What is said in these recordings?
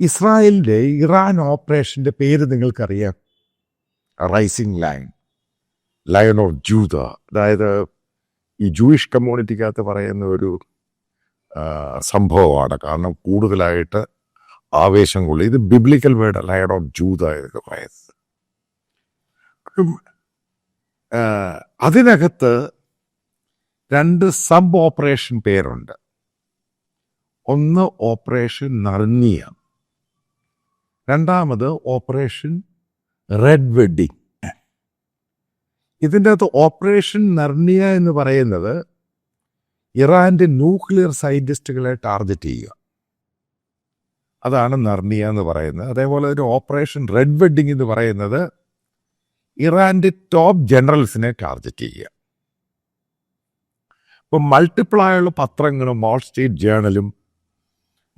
ഇസ്രായേലിന്റെ ഇറാൻ ഓപ്പറേഷന്റെ പേര് നിങ്ങൾക്കറിയാം. റൈസിംഗ് ലൈൻ ലയൺ ഓഫ് ജൂത അതായത് ഈ ജൂയിഷ് കമ്മ്യൂണിറ്റിക്കകത്ത് പറയുന്ന ഒരു സംഭവമാണ്. കാരണം കൂടുതലായിട്ട് ആവേശം കൊള്ളി. ഇത് ബിബ്ലിക്കൽ വേർഡ് ലയൺ ഓഫ് ജൂത എന്നൊക്കെ പറയുന്നത്. അതിനകത്ത് രണ്ട് സബ് ഓപ്പറേഷൻ പേരുണ്ട്. ഒന്ന് ഓപ്പറേഷൻ നർണിയ രണ്ടാമത് ഓപ്പറേഷൻ റെഡ് വെഡിങ്. ഇതിന്റെ അകത്ത് ഓപ്പറേഷൻ നർണിയ എന്ന് പറയുന്നത് ഇറാന്റെ ന്യൂക്ലിയർ സയന്റിസ്റ്റുകളെ ടാർഗറ്റ് ചെയ്യുക. അതാണ് നർണിയ എന്ന് പറയുന്നത്. അതേപോലെ ഒരു ഓപ്പറേഷൻ റെഡ് വെഡിങ് എന്ന് പറയുന്നത് ഇറാന്റെ ടോപ്പ് ജനറൽസിനെ ടാർഗറ്റ് ചെയ്യുക. ഇപ്പം മൾട്ടിപ്പിളായുള്ള പത്രങ്ങളും വാൾ സ്ട്രീറ്റ് ജേണലും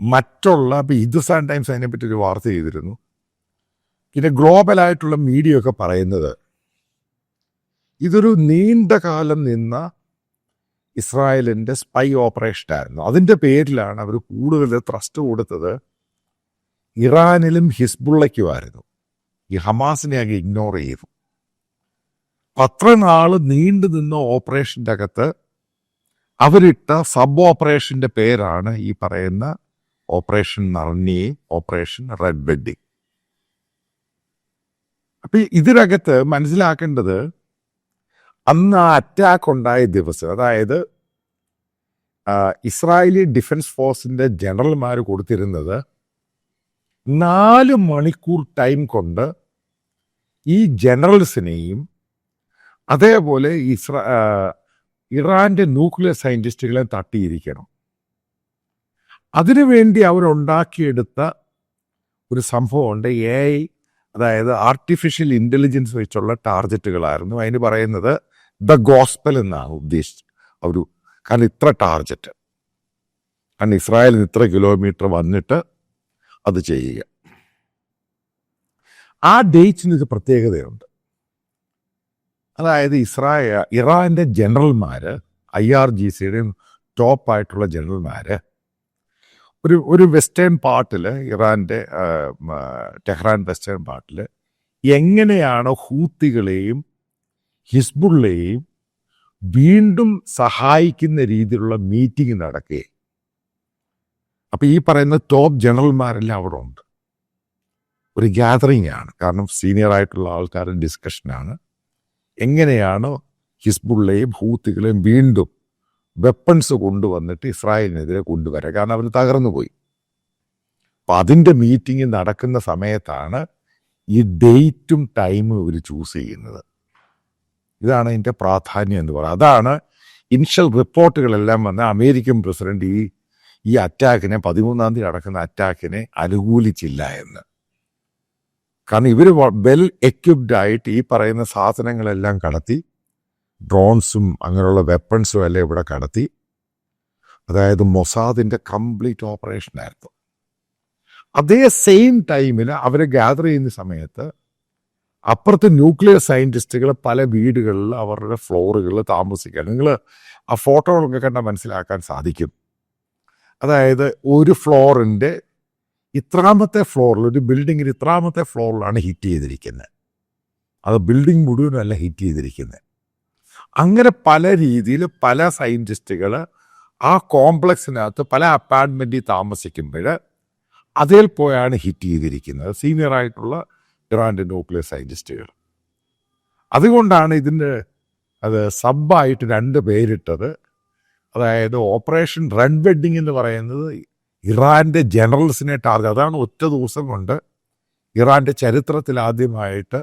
മറ്റുള്ള ഇപ്പം ഹിന്ദുസ്ഥാൻ ടൈംസ് അതിനെപ്പറ്റി ഒരു വാർത്ത ചെയ്തിരുന്നു. പിന്നെ ഗ്ലോബലായിട്ടുള്ള മീഡിയ ഒക്കെ പറയുന്നത് ഇതൊരു നീണ്ട കാലം നിന്ന ഇസ്രായേലിന്റെ സ്പൈ ഓപ്പറേഷൻ ആയിരുന്നു അതിന്റെ പേരിലാണ് അവർ കൂടുതൽ ത്രസ്റ്റ് കൊടുത്തത് ഇറാനിലും ഹിസ്ബുള്ളയ്ക്കുമായിരുന്നു. ഈ ഹമാസിനെ അങ്ങ് ഇഗ്നോർ ചെയ്തു. അത്ര നാൾ നീണ്ടു നിന്ന ഓപ്പറേഷന്റെ അകത്ത് അവരിട്ട സബ് ഓപ്പറേഷന്റെ പേരാണ് ഈ പറയുന്ന operation Narnia operation red wedding അപ്പൊ ഇതിനകത്ത് മനസ്സിലാക്കേണ്ടത് അന്ന് ആ അറ്റാക്ക് ഉണ്ടായ ദിവസം അതായത് ഇസ്രായേലി ഡിഫൻസ് ഫോഴ്സിന്റെ ജനറൽമാർ കൊടുത്തിരുന്നത് നാല് മണിക്കൂർ ടൈം കൊണ്ട് ഈ ജനറൽസിനെയും അതേപോലെ ഇസ്രാ ഇറാന്റെ ന്യൂക്ലിയർ സയന്റിസ്റ്റുകളെ തട്ടിയിരിക്കണം. അതിനുവേണ്ടി അവരുണ്ടാക്കിയെടുത്ത ഒരു സംഭവമുണ്ട്. എ ഐ അതായത് ആർട്ടിഫിഷ്യൽ ഇന്റലിജൻസ് വെച്ചുള്ള ടാർജറ്റുകളായിരുന്നു. അതിന് പറയുന്നത് ദ ഗോസ്പൽ എന്നാണ് ഉദ്ദേശിച്ചത്. ഒരു കാരണം ഇത്ര ടാർജറ്റ്. കാരണം ഇസ്രായേലിന് ഇത്ര കിലോമീറ്റർ വന്നിട്ട് അത് ചെയ്യുക. ആ ഡേറ്റിന് ഒരു പ്രത്യേകതയുണ്ട്. അതായത് ഇസ്രായേൽ ഇറാന്റെ ജനറൽമാര് ഐ ആർ ജി സിയുടെയും ടോപ്പായിട്ടുള്ള ജനറൽമാര് ഒരു ഒരു വെസ്റ്റേൺ പാർട്ടിൽ ഇറാന്റെ ടെഹ്റാൻ വെസ്റ്റേൺ പാർട്ടിൽ എങ്ങനെയാണ് ഹൂത്തികളെയും ഹിസ്ബുള്ളയെയും വീണ്ടും സഹായിക്കുന്ന രീതിയിലുള്ള മീറ്റിംഗ് നടക്കുകയെ അപ്പം ഈ പറയുന്ന ടോപ്പ് ജനറൽമാരെല്ലാം അവിടെ ഉണ്ട്. ഒരു ഗ്യാതറിംഗ് ആണ്. കാരണം സീനിയർ ആയിട്ടുള്ള ആൾക്കാരുടെ ഡിസ്കഷനാണ് എങ്ങനെയാണ് ഹിസ്ബുള്ളയും ഹൂത്തികളെയും വീണ്ടും വെപ്പൺസ് കൊണ്ടുവന്നിട്ട് ഇസ്രായേലിനെതിരെ കൊണ്ടുവരാം. കാരണം അവർ തകർന്നു പോയി അപ്പം അതിന്റെ മീറ്റിംഗ് നടക്കുന്ന സമയത്താണ് ഈ ഡേറ്റും ടൈമും ഇവർ ചൂസ് ചെയ്യുന്നത്. ഇതാണ് ഇതിന്റെ പ്രാധാന്യം എന്ന് പറയുന്നത്. അതാണ് ഇനിഷ്യൽ റിപ്പോർട്ടുകളെല്ലാം വന്ന അമേരിക്കൻ പ്രസിഡന്റ് ഈ ഈ അറ്റാക്കിനെ പതിമൂന്നാം തീയതി നടക്കുന്ന അറ്റാക്കിനെ അനുകൂലിച്ചില്ല എന്ന്. കാരണം ഇവർ വെൽ എക്യുപ്ഡ് ആയിട്ട് ഈ പറയുന്ന സാധനങ്ങളെല്ലാം കടത്തി ഡ്രോൺസും അങ്ങനെയുള്ള വെപ്പൺസും എല്ലാം ഇവിടെ കടത്തി. അതായത് മൊസാദിന്റെ കംപ്ലീറ്റ് ഓപ്പറേഷൻ ആയിരുന്നു. അതേ സെയിം ടൈമിൽ അവരെ ഗ്യാദർ ചെയ്യുന്ന സമയത്ത് അപ്പുറത്തെ ന്യൂക്ലിയർ സയന്റിസ്റ്റുകൾ പല വീടുകളിൽ അവരുടെ ഫ്ലോറുകളിൽ താമസിക്കുക നിങ്ങൾ ആ ഫോട്ടോകളൊക്കെ കണ്ടാൽ മനസ്സിലാക്കാൻ സാധിക്കും. അതായത് ഒരു ഫ്ലോറിന്റെ ഇത്രാമത്തെ ഫ്ലോറിൽ ഒരു ബിൽഡിങ്ങിന്റെ ഇത്രാമത്തെ ഫ്ലോറിലാണ് ഹിറ്റ് ചെയ്തിരിക്കുന്നത് അത് ബിൽഡിംഗ് മുഴുവനല്ല ഹിറ്റ് ചെയ്തിരിക്കുന്നത് അങ്ങനെ പല രീതിയിൽ പല സയന്റിസ്റ്റുകൾ ആ കോംപ്ലക്സിനകത്ത് പല അപ്പാർട്ട്മെന്റിൽ താമസിക്കുമ്പോൾ അതിൽ പോയാണ് ഹിറ്റ് ചെയ്തിരിക്കുന്നത് സീനിയർ ആയിട്ടുള്ള ഇറാന്റെ ന്യൂക്ലിയർ സയന്റിസ്റ്റുകൾ അതുകൊണ്ടാണ് ഇതിന്റെ അത് സബായിട്ട് രണ്ട് പേരിട്ടത്. അതായത് ഓപ്പറേഷൻ റെഡ് വെഡിങ് എന്ന് പറയുന്നത് ഇറാന്റെ ജനറൽസിനെ ടാർഗറ്റ് അതാണ് ഒറ്റ ദിവസം കൊണ്ട് ഇറാന്റെ ചരിത്രത്തിൽ ആദ്യമായിട്ട്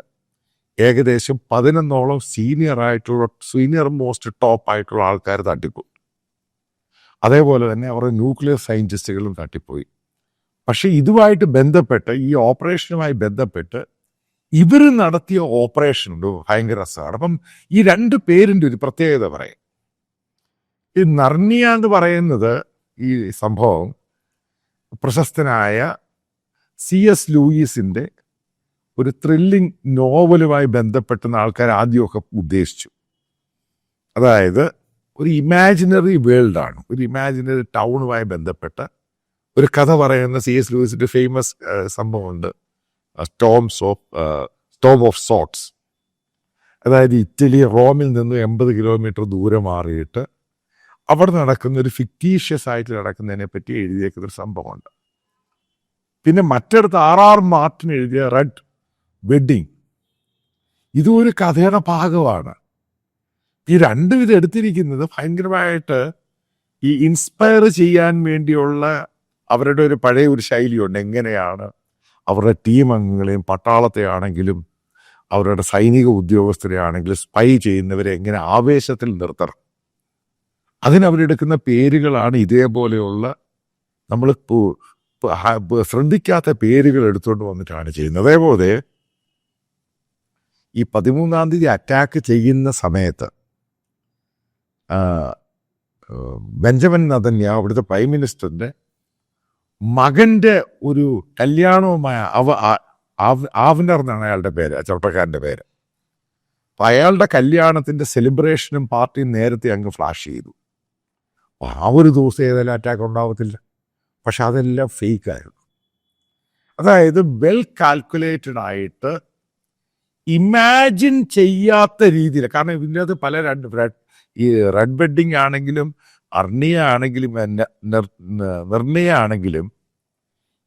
ഏകദേശം പതിനൊന്നോളം സീനിയർ ആയിട്ടുള്ള സീനിയർ മോസ്റ്റ് ടോപ്പ് ആയിട്ടുള്ള ആൾക്കാർ തട്ടിപ്പോയി. അതേപോലെ തന്നെ അവരുടെ ന്യൂക്ലിയർ സയന്റിസ്റ്റുകളും തട്ടിപ്പോയി. പക്ഷേ ഇതുമായിട്ട് ബന്ധപ്പെട്ട് ഈ ഓപ്പറേഷനുമായി ബന്ധപ്പെട്ട് ഇവർ നടത്തിയ ഓപ്പറേഷൻ ഉണ്ട് ഭയങ്കര രസമാണ്. അപ്പം ഈ രണ്ട് പേരിന്റെ ഒരു പ്രത്യേകത പറയാം. ഈ നർണിയ എന്ന് പറയുന്നത് ഈ സംഭവം പ്രശസ്തനായ സി എസ് ലൂയിസിന്റെ ഒരു ത്രില്ലിംഗ് നോവലുമായി ബന്ധപ്പെട്ടെന്ന് ആൾക്കാർ ആദ്യമൊക്കെ ഉദ്ദേശിച്ചു. അതായത് ഒരു ഇമാജിനറി വേൾഡാണ് ഒരു ഇമാജിനറി ടൗണുമായി ബന്ധപ്പെട്ട ഒരു കഥ പറയുന്ന സി എസ് ലൂയിസിന്റെ ഫേമസ് സംഭവമുണ്ട്. Storms of storm of swords അതായത് ഇറ്റലി റോമിൽ നിന്ന് എൺപത് കിലോമീറ്റർ ദൂരെ മാറിയിട്ട് അവിടെ നടക്കുന്ന ഒരു ഫിക്റ്റീഷ്യസ് ആയിട്ട് നടക്കുന്നതിനെ പറ്റി എഴുതിയേക്കുന്ന ഒരു സംഭവമുണ്ട്. പിന്നെ മറ്റടുത്ത് ആർ ആർ മാർട്ടിൻ എഴുതിയ റെഡ് വെഡിങ്. ഇതും ഒരു കഥയുടെ ഭാഗമാണ്. ഈ രണ്ടും ഇത് എടുത്തിരിക്കുന്നത് ഭയങ്കരമായിട്ട് ഈ ഇൻസ്പയർ ചെയ്യാൻ വേണ്ടിയുള്ള അവരുടെ ഒരു പഴയ ഒരു ശൈലിയുണ്ട്. എങ്ങനെയാണ് അവരുടെ ടീം അംഗങ്ങളെയും പട്ടാളത്തെ ആണെങ്കിലും അവരുടെ സൈനിക ഉദ്യോഗസ്ഥരെ ആണെങ്കിലും സ്പൈ ചെയ്യുന്നവരെ എങ്ങനെ ആവേശത്തിൽ നിർത്തണം. അതിനവരെടുക്കുന്ന പേരുകളാണ് ഇതേപോലെയുള്ള നമ്മൾ ശ്രദ്ധിക്കാത്ത പേരുകൾ എടുത്തുകൊണ്ട് വന്നിട്ടാണ് ചെയ്യുന്നത്. അതേപോലെ ഈ പതിമൂന്നാം തീയതി അറ്റാക്ക് ചെയ്യുന്ന സമയത്ത് ബെഞ്ചമിൻ നദന്യ അവിടുത്തെ പ്രൈം മിനിസ്റ്ററിന്റെ മകന്റെ ഒരു കല്യാണവുമായ അവ ആവ്നർ എന്നാണ് അയാളുടെ പേര് ആ ചെറുപ്പക്കാരന്റെ പേര്. അപ്പം അയാളുടെ കല്യാണത്തിന്റെ സെലിബ്രേഷനും പാർട്ടിയും നേരത്തെ അങ്ങ് ഫ്ലാഷ് ചെയ്തു. ആ ഒരു ദിവസം ഏതായാലും അറ്റാക്ക് ഉണ്ടാവത്തില്ല. പക്ഷെ അതെല്ലാം ഫേക്ക് ആയിരുന്നു. അതായത് വെൽ കാൽക്കുലേറ്റഡ് ആയിട്ട് ഇമാജിൻ ചെയ്യാത്ത രീതിയിൽ കാരണം ഇതിനകത്ത് പല രണ്ട് ഈ റെഡ് ബെഡിങ് ആണെങ്കിലും അർണിയ ആണെങ്കിലും നിർണയ ആണെങ്കിലും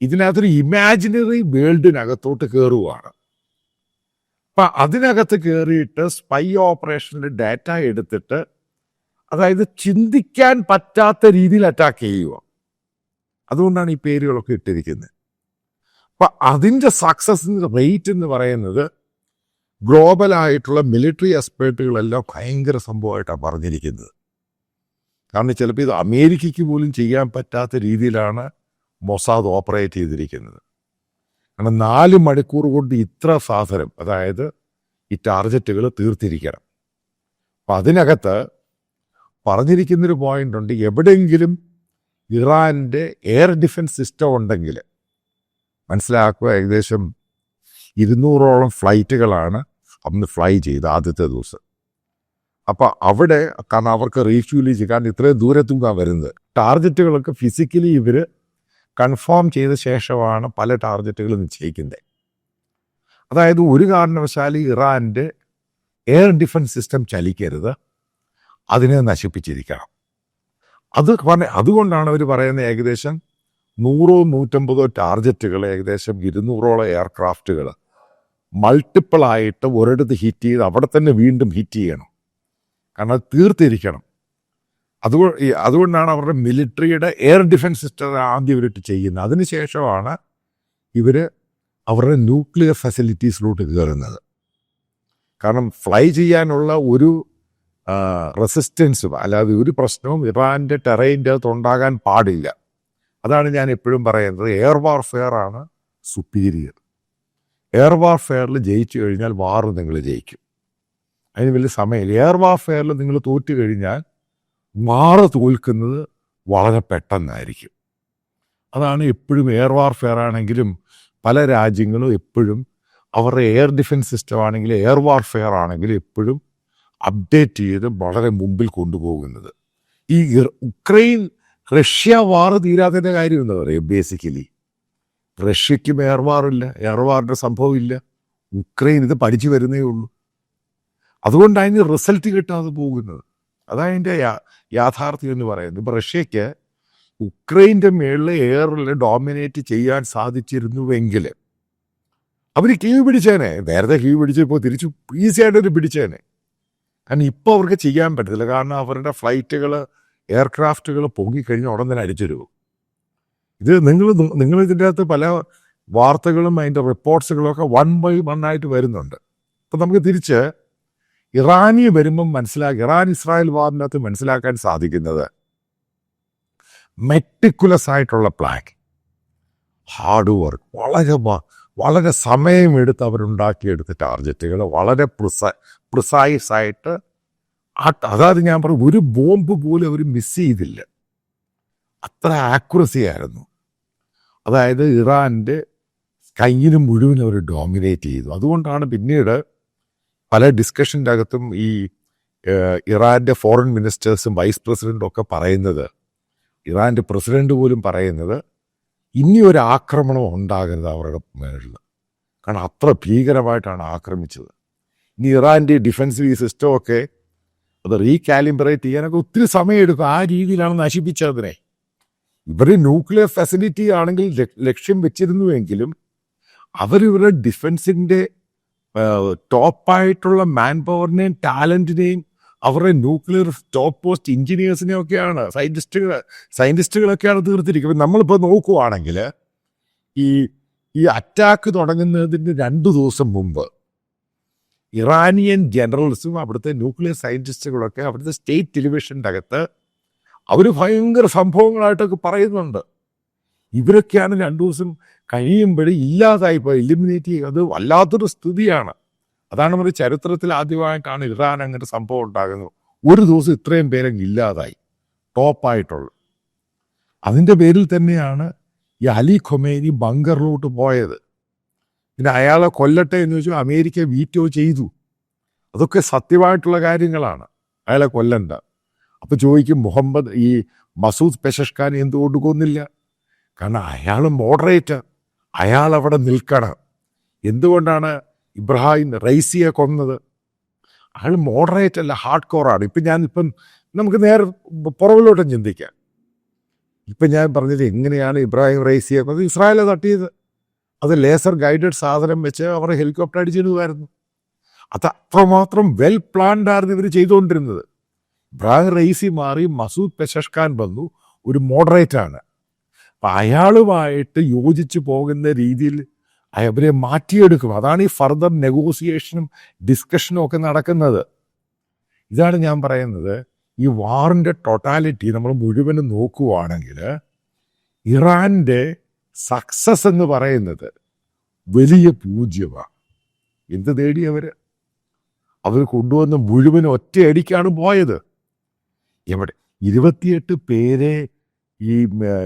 ഇതിനകത്തൊരു ഇമാജിനറി വേൾഡിനകത്തോട്ട് കയറുവാണ് അപ്പൊ അതിനകത്ത് കയറിയിട്ട് സ്പൈ ഓപ്പറേഷനിൽ ഡാറ്റ എടുത്തിട്ട് അതായത് ചിന്തിക്കാൻ പറ്റാത്ത രീതിയിൽ അറ്റാക്ക് ചെയ്യുക അതുകൊണ്ടാണ് ഈ പേരുകളൊക്കെ ഇട്ടിരിക്കുന്നത് അപ്പൊ അതിന്റെ സക്സസ് റേറ്റ് എന്ന് പറയുന്നത് ഗ്ലോബൽ ആയിട്ടുള്ള മിലിറ്ററി എക്സ്പേർട്ടുകളെല്ലാം ഭയങ്കര സംഭവമായിട്ടാണ് പറഞ്ഞിരിക്കുന്നത്. കാരണം ചിലപ്പോൾ ഇത് അമേരിക്കയ്ക്ക് പോലും ചെയ്യാൻ പറ്റാത്ത രീതിയിലാണ് മൊസാദ് ഓപ്പറേറ്റ് ചെയ്തിരിക്കുന്നത്. കാരണം നാല് മണിക്കൂർ കൊണ്ട് ഇത്ര സാധനം അതായത് ഈ ടാർജറ്റുകൾ തീർത്തിരിക്കണം. അപ്പം അതിനകത്ത് പറഞ്ഞിരിക്കുന്നൊരു പോയിന്റ് ഉണ്ട്. എവിടെയെങ്കിലും ഇറാന്റെ എയർ ഡിഫൻസ് സിസ്റ്റം ഉണ്ടെങ്കിൽ മനസ്സിലാക്കുക ഏകദേശം ഇരുന്നൂറോളം ഫ്ലൈറ്റുകളാണ് അന്ന് ഫ്ലൈ ചെയ്ത് ആദ്യത്തെ ദിവസം. അപ്പൊ അവിടെ കാരണം അവർക്ക് റീഫ്യൂൽ ചെയ്ത് കാരണം ഇത്രയും ദൂരത്തുനിന്നാണ് വരുന്നത്. ടാർജറ്റുകളൊക്കെ ഫിസിക്കലി ഇവർ കൺഫേം ചെയ്ത ശേഷമാണ് പല ടാർജറ്റുകളും നിശ്ചയിക്കുന്നത്. അതായത് ഒരു കാരണവശാലും ഇറാന്റെ എയർ ഡിഫൻസ് സിസ്റ്റം ചലിക്കരുത്. അതിനെ നശിപ്പിച്ചിരിക്കണം. അത് പറഞ്ഞ അതുകൊണ്ടാണ് അവർ പറയുന്നത് ഏകദേശം നൂറോ നൂറ്റമ്പതോ ടാർജറ്റുകൾ ഏകദേശം ഇരുന്നൂറോളം എയർക്രാഫ്റ്റുകൾ മൾട്ടിപ്പിൾ ആയിട്ട് ഒരിടത്ത് ഹീറ്റ് ചെയ്ത് അവിടെ തന്നെ വീണ്ടും ഹീറ്റ് ചെയ്യണം. കാരണം അത് തീർത്തിരിക്കണം. അതുകൊണ്ട് അതുകൊണ്ടാണ് അവരുടെ മിലിറ്ററിയുടെ എയർ ഡിഫൻസ് സിസ്റ്റം ആദ്യം ഇവരിട്ട് ചെയ്യുന്നത്. അതിനുശേഷമാണ് ഇവർ അവരുടെ ന്യൂക്ലിയർ ഫെസിലിറ്റീസിലോട്ട് കയറുന്നത്. കാരണം ഫ്ലൈ ചെയ്യാനുള്ള ഒരു റെസിസ്റ്റൻസും അല്ലാതെ ഒരു പ്രശ്നവും ഇറാന്റെ ടെറൈന്റെ അകത്ത് ഉണ്ടാകാൻ പാടില്ല. അതാണ് ഞാൻ എപ്പോഴും പറയുന്നത്. എയർ വാർഫെയർ ആണ് സുപ്പീരിയർ എയർ വാർഫെയറിൽ ജയിച്ചു കഴിഞ്ഞാൽ വാർ നിങ്ങൾ ജയിക്കും. അതിന് വലിയ സമയമില്ല. എയർ വാർഫെയറിൽ നിങ്ങൾ തോറ്റു കഴിഞ്ഞാൽ വാറ് തോൽക്കുന്നത് വളരെ പെട്ടെന്നായിരിക്കും. അതാണ് എപ്പോഴും എയർ വാർഫെയർ ആണെങ്കിലും പല രാജ്യങ്ങളും എപ്പോഴും അവരുടെ എയർ ഡിഫൻസ് സിസ്റ്റം ആണെങ്കിലും എയർ വാർഫെയർ ആണെങ്കിലും എപ്പോഴും അപ്ഡേറ്റ് ചെയ്ത് വളരെ മുമ്പിൽ കൊണ്ടുപോകുന്നത്. ഈ ഉക്രൈൻ റഷ്യ വാർ തീരാത്തതിന്റെ കാര്യം എന്താ പറയുക? ബേസിക്കലി റഷ്യക്കും എയർവാറില്ല എയർവാറിന്റെ എയർ വാറിന്റെ സംഭവമില്ല. ഉക്രൈൻ ഇത് പഠിച്ചു വരുന്നേ ഉള്ളൂ. അതുകൊണ്ടാണ് റിസൾട്ട് കിട്ടാതെ പോകുന്നത്. അതാണ് അതിന്റെ യാഥാർത്ഥ്യം എന്ന് പറയുന്നത്. ഇപ്പം റഷ്യക്ക് ഉക്രൈന്റെ മേളിൽ എയറിൽ ഡോമിനേറ്റ് ചെയ്യാൻ സാധിച്ചിരുന്നുവെങ്കിൽ അവർ കീവ് പിടിച്ചേനെ. നേരത്തെ കീവ് പിടിച്ചപ്പോൾ തിരിച്ചു ഈസി ആയിട്ട് ഒരു പിടിച്ചേനെ. കാരണം ഇപ്പോൾ അവർക്ക് ചെയ്യാൻ പറ്റത്തില്ല. കാരണം അവരുടെ ഫ്ലൈറ്റുകൾ എയർക്രാഫ്റ്റുകൾ പൊങ്ങിക്കഴിഞ്ഞാൽ ഉടൻ തന്നെ അടിച്ചിരുവും ഇത് നിങ്ങൾ നിങ്ങൾ ഇതിന്റെ അകത്ത് പല വാർത്തകളും അതിന്റെ റിപ്പോർട്ട്സുകളും ഒക്കെ വൺ ബൈ വൺ ആയിട്ട് വരുന്നുണ്ട്. അപ്പം നമുക്ക് തിരിച്ച് ഇറാനി വരുമ്പം മനസ്സിലാക്കി ഇറാൻ ഇസ്രായേൽ വാറിന്റെ അകത്ത് മനസ്സിലാക്കാൻ സാധിക്കുന്നത് മെറ്റിക്കുലസ് ആയിട്ടുള്ള പ്ലാൻ ഹാർഡ് വർക്ക് വളരെ വളരെ സമയമെടുത്ത് അവരുണ്ടാക്കിയെടുത്ത ടാർജറ്റുകൾ വളരെ പ്രിസ പ്രിസൈസ് ആയിട്ട് അതായത് ഞാൻ പറഞ്ഞു ഒരു ബോംബ് പോലും അവർ മിസ് ചെയ്തില്ല. അത്ര ആക്യുറസി ആയിരുന്നു. അതായത് ഇറാന്റെ കയ്യിന് മുഴുവൻ അവർ ഡോമിനേറ്റ് ചെയ്തു. അതുകൊണ്ടാണ് പിന്നീട് പല ഡിസ്കഷന്റെ അകത്തും ഈ ഇറാന്റെ ഫോറിൻ മിനിസ്റ്റേഴ്സും വൈസ് പ്രസിഡന്റും ഒക്കെ പറയുന്നത് ഇറാന്റെ പ്രസിഡന്റ് പോലും പറയുന്നത് ഇനി ഒരു ആക്രമണം ഉണ്ടാകരുത് അവരുടെ മേളിൽ കാരണം അത്ര ഭീകരമായിട്ടാണ് ആക്രമിച്ചത്. ഇനി ഇറാന്റെ ഡിഫൻസീവ് സിസ്റ്റം ഒക്കെ അത് റീകാലിബ്രേറ്റ് ചെയ്യാനൊക്കെ ഒത്തിരി സമയമെടുക്കും. ആ രീതിയിലാണ് നശിപ്പിച്ചതിനെ. ഇവർ ന്യൂക്ലിയർ ഫെസിലിറ്റി ആണെങ്കിൽ ലക്ഷ്യം വെച്ചിരുന്നുവെങ്കിലും അവരിവരുടെ ഡിഫൻസിന്റെ ടോപ്പായിട്ടുള്ള മാൻ പവറിനെയും ടാലന്റിനെയും അവരുടെ ന്യൂക്ലിയർ ടോപ്പ് പോസ്റ്റ് എഞ്ചിനീയേഴ്സിനെയും ഒക്കെയാണ് സയന്റിസ്റ്റുകൾ സയന്റിസ്റ്റുകളൊക്കെയാണ് തീർത്തിരിക്കുന്നത് നമ്മളിപ്പോൾ നോക്കുവാണെങ്കിൽ ഈ ഈ അറ്റാക്ക് തുടങ്ങുന്നതിന് രണ്ട് ദിവസം മുമ്പ് ഇറാനിയൻ ജനറൽസും അവിടുത്തെ ന്യൂക്ലിയർ സയന്റിസ്റ്റുകളൊക്കെ അവിടുത്തെ സ്റ്റേറ്റ് ടെലിവിഷന്റെ അകത്ത് അവർ ഭയങ്കര സംഭവങ്ങളായിട്ടൊക്കെ പറയുന്നുണ്ട്. ഇവരൊക്കെയാണ് രണ്ടു ദിവസം കഴിയുമ്പോഴേ ഇല്ലാതായിപ്പോൾ എലിമിനേറ്റ് ചെയ്യുക അത് വല്ലാത്തൊരു സ്ഥിതിയാണ്. അതാണ് നമ്മുടെ ചരിത്രത്തിൽ ആദ്യമായിട്ടാണ് ഇറാൻ അങ്ങനെ സംഭവം ഉണ്ടാകുന്നത്. ഒരു ദിവസം ഇത്രയും പേരെ ഇല്ലാതായി. ടോപ്പായിട്ടുള്ളു. അതിന്റെ പേരിൽ തന്നെയാണ് ഈ അലി ഖൊമേനി ബങ്കറിലോട്ട് പോയത്. പിന്നെ അയാളെ കൊല്ലട്ടെ എന്ന് വെച്ചു അമേരിക്ക വീറ്റോ ചെയ്തു. അതൊക്കെ സത്യമായിട്ടുള്ള കാര്യങ്ങളാണ്. അയാളെ കൊല്ലണ്ട. അപ്പൊ ചോദിക്കും മുഹമ്മദ് ഈ മസൂദ് പെഷഷ്ഖാൻ എന്തുകൊണ്ട് കൊന്നില്ല? കാരണം അയാൾ മോഡറേറ്റ് അയാൾ അവിടെ നിൽക്കണം. എന്തുകൊണ്ടാണ് ഇബ്രാഹിം റൈസിയെ കൊന്നത്? അയാൾ മോഡറേറ്റ് അല്ല ഹാർഡ് കോറാണ് ഇപ്പം ഞാൻ ഇപ്പം നമുക്ക് നേരെ പുറകിലോട്ടും ചിന്തിക്കാം. ഇപ്പം ഞാൻ പറഞ്ഞത് എങ്ങനെയാണ് ഇബ്രാഹിം റൈസിയെ കൊന്നത്? ഇസ്രായേലെ തട്ടിയത്. അത് ലേസർ ഗൈഡഡ് സാധനം വെച്ച് അവർ ഹെലികോപ്റ്റർ അടിച്ചിടുമായിരുന്നു അത് അത്രമാത്രം വെൽ പ്ലാൻഡ് ആയിരുന്നു ഇവർ ചെയ്തുകൊണ്ടിരുന്നത്. ഇബ്രാഹിം റൈസി മാറി മസൂദ് പെഷഷ്ഖാൻ വന്നു. ഒരു മോഡറേറ്റ് ആണ് അപ്പം അയാളുമായിട്ട് യോജിച്ച് പോകുന്ന രീതിയിൽ അവരെ മാറ്റിയെടുക്കും. അതാണ് ഈ ഫർദർ നെഗോസിയേഷനും ഡിസ്കഷനും ഒക്കെ നടക്കുന്നത്. ഇതാണ് ഞാൻ പറയുന്നത്. ഈ വാറിന്റെ ടോട്ടാലിറ്റി നമ്മൾ മുഴുവനും നോക്കുവാണെങ്കിൽ ഇറാന്റെ സക്സസ് എന്ന് പറയുന്നത് വലിയ പൂജ്യമാണ്. എന്ത് നേടി അവർ അവർ കൊണ്ടുവന്ന മുഴുവൻ ഒറ്റയടിക്കാണ് പോയത്. ഇരുപത്തിയെട്ട് പേരെ ഈ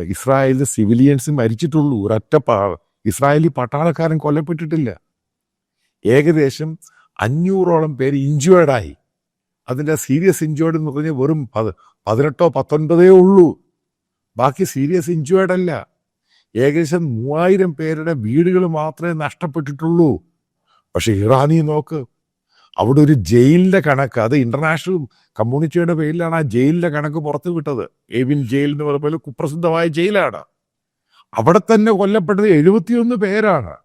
ഇസ്രായേലിലെ സിവിലിയൻസ് മരിച്ചിട്ടുള്ളൂ. ഒരൊറ്റ പാ ഇസ്രായേലി പട്ടാളക്കാരൻ കൊല്ലപ്പെട്ടിട്ടില്ല. ഏകദേശം അഞ്ഞൂറോളം പേര് ഇഞ്ചുവേർഡായി അതിന്റെ സീരിയസ് ഇഞ്ചുവേർഡ് എന്ന് പറഞ്ഞാൽ വെറും പത് പതിനെട്ടോ പത്തൊൻപതേ ഉള്ളൂ. ബാക്കി സീരിയസ് ഇഞ്ചുവേർഡ് അല്ല. ഏകദേശം മൂവായിരം പേരുടെ വീടുകൾ മാത്രമേ നഷ്ടപ്പെട്ടിട്ടുള്ളൂ. പക്ഷെ ഇറാനി നോക്ക് അവിടെ ഒരു ജയിലിന്റെ കണക്ക് അത് ഇന്റർനാഷണൽ കമ്മ്യൂണിറ്റിയുടെ പേരിലാണ് ആ ജയിലിന്റെ കണക്ക് പുറത്തു വിട്ടത്. എവിൻ ജയിൽ എന്ന് പറയുമ്പോൾ കുപ്രസിദ്ധമായ ജയിലാണ്. അവിടെ തന്നെ കൊല്ലപ്പെട്ടത് എഴുപത്തിയൊന്ന് പേരാണ്.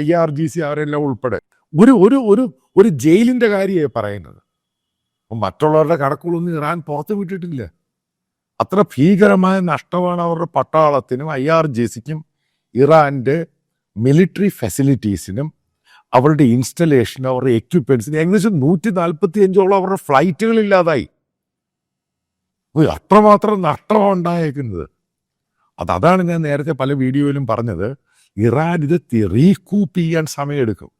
ഐ ആർ ജി സി അവരെല്ലാം ഉൾപ്പെടെ. ഒരു ഒരു ഒരു ഒരു ജയിലിന്റെ കാര്യമാണ് പറയുന്നത്. മറ്റുള്ളവരുടെ കണക്കുകളൊന്നും ഇറാൻ പുറത്തു വിട്ടിട്ടില്ല. അത്ര ഭീകരമായ നഷ്ടമാണ് അവരുടെ പട്ടാളത്തിനും ഐ ആർ ജി സിക്കും ഇറാന്റെ മിലിറ്ററി ഫെസിലിറ്റീസിനും അവരുടെ ഇൻസ്റ്റലേഷൻ അവരുടെ എക്യുപ്മെന്റ്സിനും ഏകദേശം നൂറ്റി നാൽപ്പത്തി അഞ്ചോളം അവരുടെ ഫ്ലൈറ്റുകൾ ഇല്ലാതായി. അത്രമാത്രം നഷ്ടമാണ് ഉണ്ടായേക്കുന്നത്. അത് അതാണ് ഞാൻ നേരത്തെ പല വീഡിയോയിലും പറഞ്ഞത്. ഇറാൻ ഇത് റീകൂപ്പ് ചെയ്യാൻ സമയമെടുക്കും.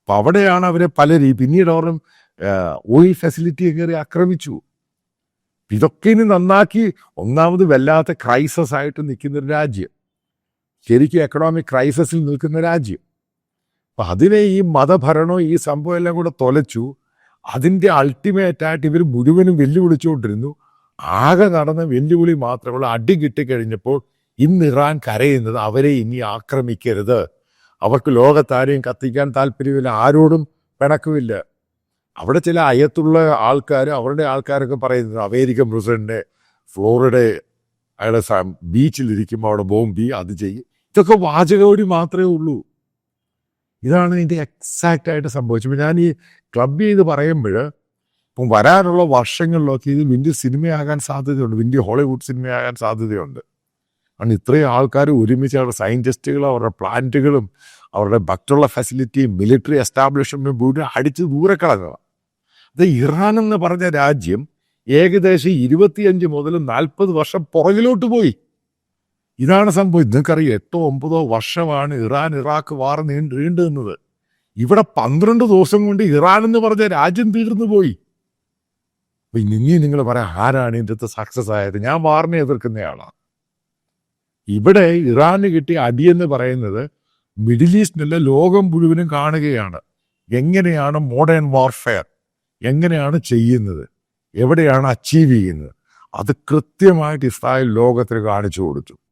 അപ്പൊ അവിടെയാണ് അവരെ പല രീതി പിന്നീട് അവർ ഓയിൽ ഫെസിലിറ്റി കയറി ആക്രമിച്ചു. ഇതൊക്കെ ഇനി നന്നാക്കി ഒന്നാമത് വല്ലാത്ത ക്രൈസസ് ആയിട്ട് നിൽക്കുന്ന ഒരു രാജ്യം. ശരിക്കും എക്കണോമിക് ക്രൈസിസിൽ നിൽക്കുന്ന രാജ്യം. അപ്പൊ അതിനെ ഈ മതഭരണവും ഈ സംഭവം എല്ലാം കൂടെ തൊലച്ചു അതിന്റെ അൾട്ടിമേറ്റ് ആയിട്ട് ഇവർ മുഴുവനും വെല്ലുവിളിച്ചുകൊണ്ടിരുന്നു. ആകെ നടന്ന വെല്ലുവിളി മാത്രമുള്ള അടി കിട്ടിക്കഴിഞ്ഞപ്പോൾ ഇന്ന് ഇറാൻ കരയുന്നത് അവരെ ഇനി ആക്രമിക്കരുത്. അവർക്ക് ലോകത്താരെയും കത്തിക്കാൻ താല്പര്യമില്ല ആരോടും പിണക്കുമില്ല. അവിടെ ചില അയത്തുള്ള ആൾക്കാർ അവരുടെ ആൾക്കാരൊക്കെ പറയുന്നത് അമേരിക്കൻ പ്രസിഡന്റ് ഫ്ലോറിഡ അയാളെ ബീച്ചിലിരിക്കുമ്പോൾ അവിടെ ബോംബി അത് ചെയ്യും. ഇതൊക്കെ വാചകോടി മാത്രമേ ഉള്ളൂ. ഇതാണ് ഇതിന്റെ എക്സാക്റ്റ് ആയിട്ട് സംഭവിച്ചത്. ഞാൻ ഈ ക്ലബ് ചെയ്ത് പറയുമ്പോൾ ഇപ്പം വരാനുള്ള വർഷങ്ങളിലൊക്കെ ഇത് വലിയ സിനിമയാകാൻ സാധ്യതയുണ്ട്. വലിയ ഹോളിവുഡ് സിനിമയാകാൻ സാധ്യതയുണ്ട്. കാരണം ഇത്രയും ആൾക്കാർ ഒരുമിച്ച് അവരുടെ സയന്റിസ്റ്റുകളും അവരുടെ പ്ലാന്റുകളും അവരുടെ ഭക്തുള്ള ഫെസിലിറ്റിയും മിലിറ്ററി എസ്റ്റാബ്ലിഷ്മെന്റും മുഴുവൻ അടിച്ച് ദൂരെ കളഞ്ഞത്. അത് ഇറാൻ എന്ന് പറഞ്ഞ രാജ്യം ഏകദേശം ഇരുപത്തിയഞ്ച് മുതൽ നാൽപ്പത് വർഷം പുറകിലോട്ട് പോയി. ഇതാണ് സംഭവം. നിങ്ങൾക്കറിയാം എട്ടോ ഒമ്പതോ വർഷമാണ് ഇറാൻ ഇറാഖ് വാർ നീണ്ടു നീണ്ടു നിന്നത് ഇവിടെ പന്ത്രണ്ട് ദിവസം കൊണ്ട് ഇറാൻ എന്ന് പറഞ്ഞ രാജ്യം തീർന്നു പോയി. അപ്പൊ ഇനി നിങ്ങൾ പറയാം ആരാണ് ഇതിന്റെ സക്സസ് ആയത്? ഞാൻ വാറിനെ എതിർക്കുന്നയാളാണ് ഇവിടെ ഇറാന് കിട്ടിയ എന്ന് പറയുന്നത് മിഡിൽ ഈസ്റ്റിനല്ല ലോകം മുഴുവനും കാണുകയാണ്. എങ്ങനെയാണ് മോഡേൺ വാർഫെയർ എങ്ങനെയാണ് ചെയ്യുന്നത്? എവിടെയാണ് അച്ചീവ് ചെയ്യുന്നത്? അത് കൃത്യമായിട്ട് ഇസ്രായേൽ ലോകത്തിന് കാണിച്ചു കൊടുത്തു.